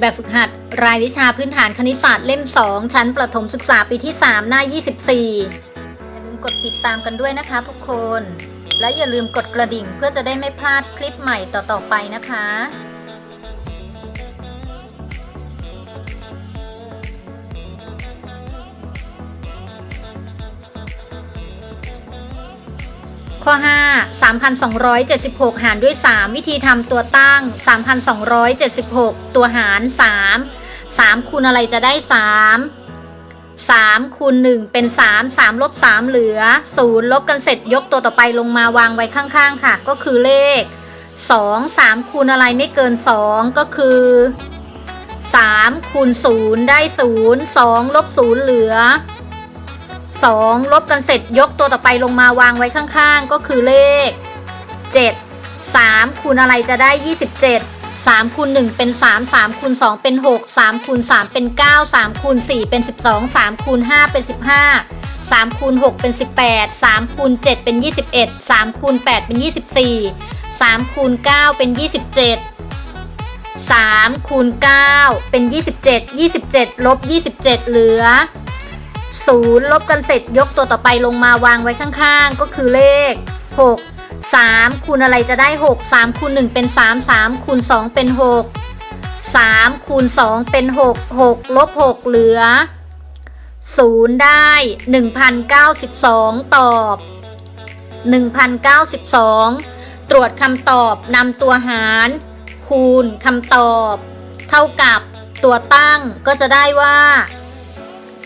แบบฝึกหัด รายวิชาพื้นฐานคณิตศาสตร์เล่ม 2 ชั้นประถมศึกษาปีที่ 3 หน้า 24 อย่าลืมกดติดตามกันด้วยนะคะทุกคน และอย่าลืมกดกระดิ่งเพื่อจะได้ไม่พลาดคลิปใหม่ต่อๆไปนะคะ ข้อ 5 3,276 หารด้วย 3 วิธีทำตัวตั้ง 3,276 ตัวหาร 3 3คูณอะไรจะได้ 3 3คูณ1เป็น 3 3ลบ3เหลือ 0 ลบกันเสร็จยกตัวต่อไปลงมาวางไว้ข้างๆ ค่ะ ก็คือเลข 2 3คูณอะไรไม่เกิน 2 ก็คือ3คูณ0ได้ 0 2ลบ0เหลือ 2 ลบกันเสร็จยกตัวต่อไปลงมาวางไว้ข้างๆ ก็คือเลข 7 3 คูณอะไรจะได้ 27 3คูณ1เป็น 3 3คูณ2เป็น 6 3คูณ3เป็น 9 3คูณ4เป็น 12 3คูณ5เป็น 15 3คูณ6เป็น 18 3คูณ7เป็น 21 3คูณ8เป็น 24 3คูณ9เป็น 27 3คูณ9เป็น 27 27ลบ27 เหลือ ศูนย์ลบกันเสร็จยกตัวต่อไปลงมาวางไว้ข้างๆ ก็คือเลข 6 3 คูณอะไรจะได้ 6 3คูณ1เป็น 3 3คูณ2เป็น 6 3คูณ2เป็น 6 6 ลบ 6 เหลือ 0 ได้ 1,092 ตอบ 1,092 ตรวจคำตอบนำตัวหาร คูณคำตอบ เท่ากับตัวตั้งก็จะได้ว่า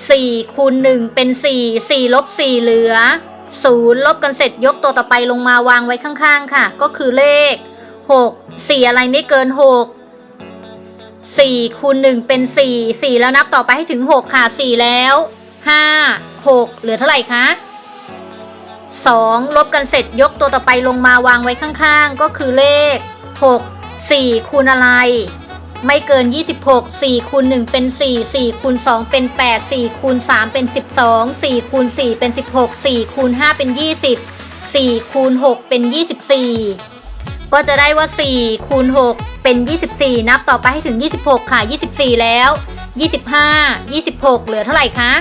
4คูณ1เป็น 4 4ลบ4เหลือ0ลบกันเสร็จยกตัวต่อไปลงมาวางไว้ข้างๆ ค่ะ ก็คือเลข 6 4 อะไรไม่เกิน 6 4คูณ1เป็น 4 4 แล้วนับต่อไปให้ถึง 6 ค่ะ 4 แล้ว 5 6 เหลือเท่าไหร่คะ2ลบกันเสร็จยกตัวต่อไปลงมาวางไว้ข้างๆ ก็คือเลข 6 4คูณอะไร ไม่เกิน 26 4คูณ1เป็น 4 4คูณ2เป็น 8 4คูณ3เป็น 12 4คูณ4เป็น 16 4คูณ5เป็น 20 4คูณ6เป็น 24 ก็จะได้ว่า 4คูณ6เป็น 24 นับต่อไปให้ถึง 26 ค่ะ 24 แล้ว 25 26 เหลือเท่าไหร่คะ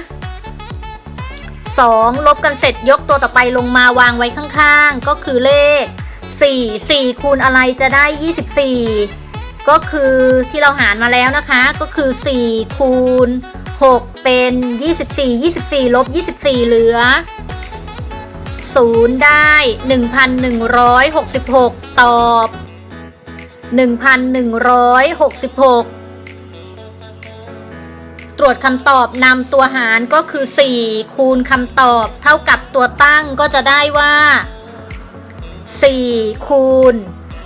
2 ลบกันเสร็จยกตัวต่อไปลงมาวางไว้ข้างๆ ก็คือเลข 4 4คูณอะไรจะได้ 24 ก็คือที่เราหารมาแล้วนะคะ ก็คือ 4 คูณ 6 เป็น 24 24 ลบ 24 เหลือ 0 ได้ 1,166 ตอบ 1,166 ตรวจคำตอบนำตัวหารก็คือ 4 คูณคำตอบเท่ากับตัวตั้งก็จะได้ว่า 4 คูณ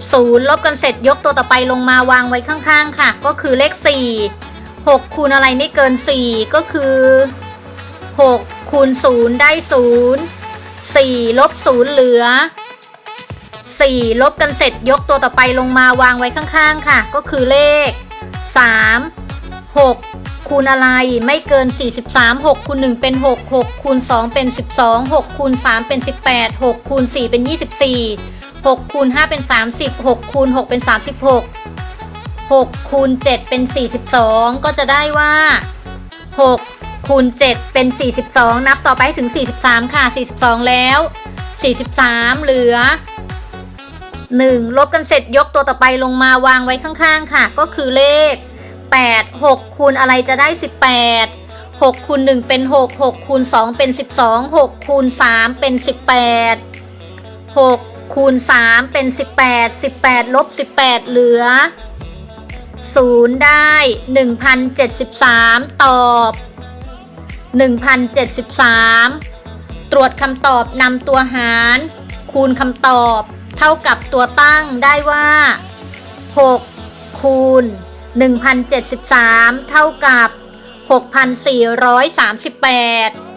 0 ลบกันเสร็จยกตัวต่อไปลงมาวางไว้ข้างๆค่ะ ก็คือเลข 4 6 คูณอะไรไม่เกิน 4 ก็คือ 6 คูณ 0 ได้ 0 4 ลบ 0 เหลือ 4 ลบกันเสร็จยกตัวต่อไปลงมาวางไว้ข้างๆค่ะ ก็คือเลข 3 6 คูณอะไรไม่เกิน 43 6 คูณ 1 เป็น 6 6 คูณ 2 เป็น 12 6 คูณ 3 เป็น 18 6 คูณ 4 เป็น 24 6คูณ5เป็น 30 6คูณ6เป็น 36 6คูณ7เป็น 42 ก็จะได้ว่า 6คูณ7เป็น 42 นับต่อไปถึง 43 ค่ะ 42 แล้ว 43 เหลือ 1 ลบกันเสร็จยกตัวต่อไปลงมาวางไว้ข้างๆ ค่ะ ก็คือเลข 8 6คูณอะไรจะได้ 18 6คูณ1เป็น 6 6คูณ2เป็น 12 6คูณ3เป็น 18 6 คูณ 3 เป็น 18 18 ลบ 18 เหลือ 0 ได้ 1,073 ตอบ 1,073 ตรวจคำตอบนำตัวหาร คูณคำตอบ เท่ากับตัวตั้งได้ว่า 6 คูณ 1,073 เท่ากับ 6,438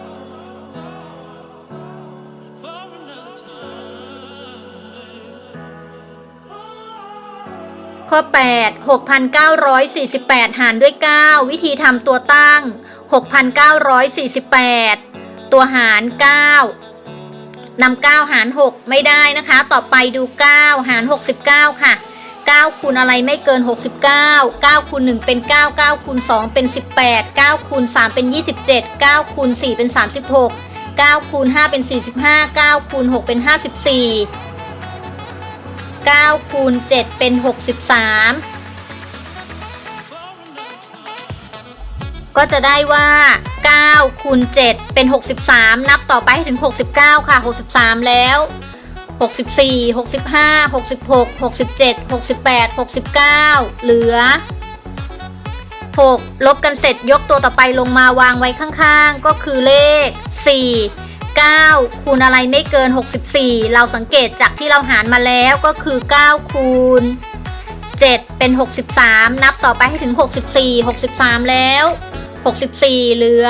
ข้อ 8 6,948 หารด้วย 9 วิธีทำตัวตั้ง 6,948 ตัวหาร 9นำ9หาร 6 ไม่ได้นะคะ ต่อไปดู 9 หาร 69 ค่ะ 9 คูณอะไรไม่เกิน 69 9คูณ1เป็น 9 9คูณ2เป็น 18 9คูณ3เป็น 27 9คูณ4เป็น 36 9คูณ5เป็น 45 9คูณ6เป็น 54 9คูณ7เป็น 63 ก็จะได้ว่า9คูณ7เป็น 63 นับต่อไปถึง 69 ค่ะ 63 แล้ว 64 65 66 67 68 69 เหลือ 6 ลบกันเสร็จยกตัวต่อไปลงมาวางไว้ข้างๆ ก็คือเลข 4 9 คูณอะไรไม่เกิน 64 เราสังเกตจากที่เราหารมาแล้วก็คือ 9 คูณ 7 เป็น 63 นับต่อไปให้ถึง 64 63 แล้ว 64 เหลือ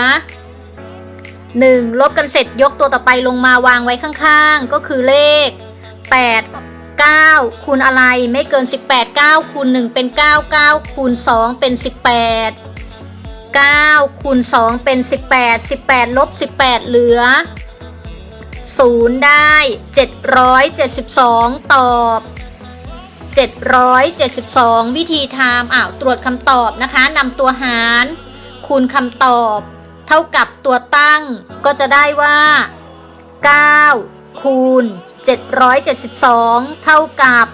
1 ลบกันเสร็จยกตัวต่อไปลงมาวางไว้ข้างๆ ก็คือเลข 8 9 คูณอะไรไม่เกิน 18 9 คูณ 1 เป็น 9 9 คูณ 2 เป็น 18 9 คูณ 2 เป็น 18 18 ลบ 18 เหลือ 0 ได้ 772 ตอบ 772 วิธีทำอ้าวตรวจคำตอบนะคะนำตัวหาร คูณคำตอบ เท่ากับตัวตั้ง ก็จะได้ว่า 9 คูณ 772 เท่ากับ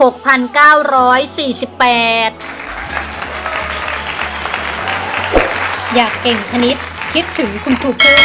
6,948อยากเก่งคณิต คิดถึงคุณครูพึ่ง